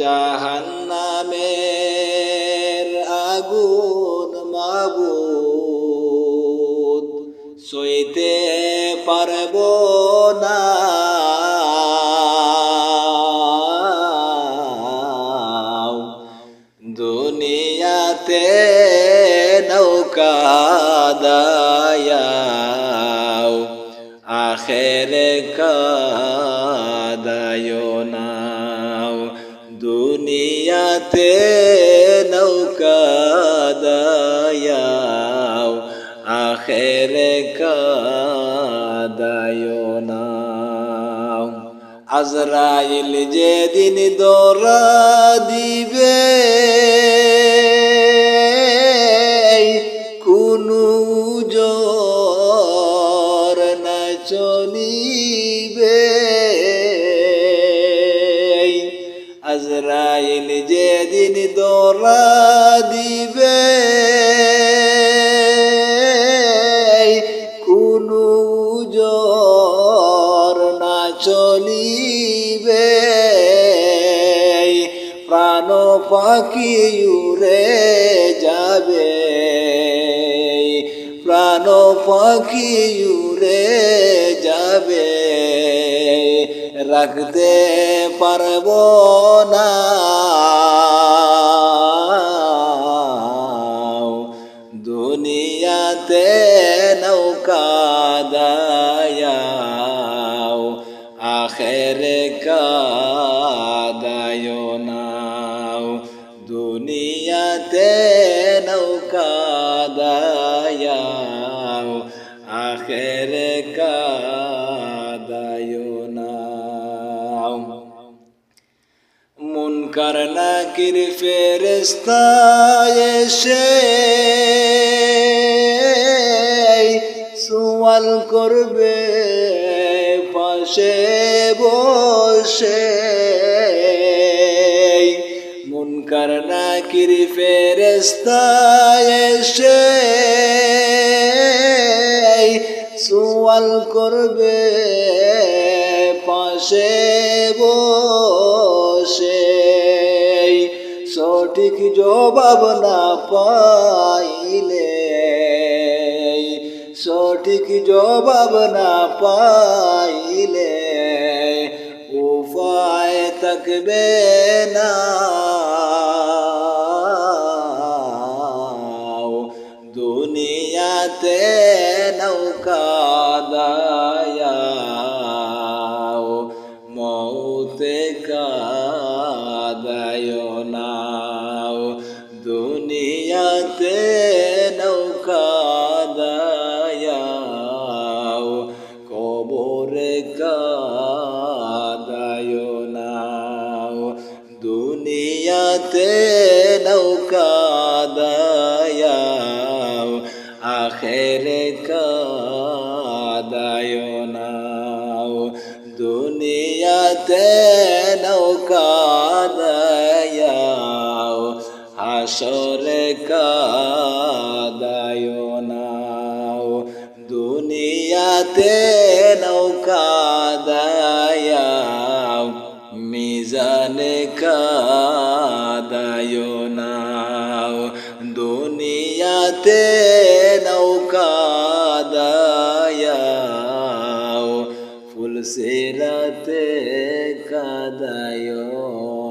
জাহান্নামের আগুন মাবুদ সইতে পারব না। দুনিয়াতে নৌকা দায়াও আখেরে কাদায় দুনিয়াতে নৌকা দায়াও আখেরে কাদায় নাও। আজরাইল যেদিন দৌড়া দিবে কোনো জোর না চলিবে। আজরাইল যেদিন দৌড়া দিবে, কোনো জোর না চলিবে। প্রাণ পাখি উড়ে যাবে, প্রাণ পাখি উড়ে রাখতে পারব না। দুনিয়াতে নৌকা দায়াও আখেরে কাদায় নাও। দুনিয়াতে নৌকা দায়াও আখেরে কাদায় নাও মুনকার নাকির ফেরেস্তা এসে সুয়াল করবে পাশে বসে মুনকার নাকির ফেরেস্তা এসে সুয়াল করবে পাশে বসে। সঠিক জবাব না পাইলে, সঠিক জবাব না পাইলে উপায় থাকবে না। দুনিয়াতে নৌকা দুনিয়াতে নৌকা দায়াও কবরে কাদায় নাও দুনিয়াতে নৌকা দায়াও আখেরে কাদায় নাও দুনিয়াতে নৌকা হাসরে কাদায় নাও। দুনিয়াতে নৌকা দায়াও, মিজানে কাদায় নাও। দুনিয়াতে নৌকা দায়াও, ফুলসিরাতে কাদায় না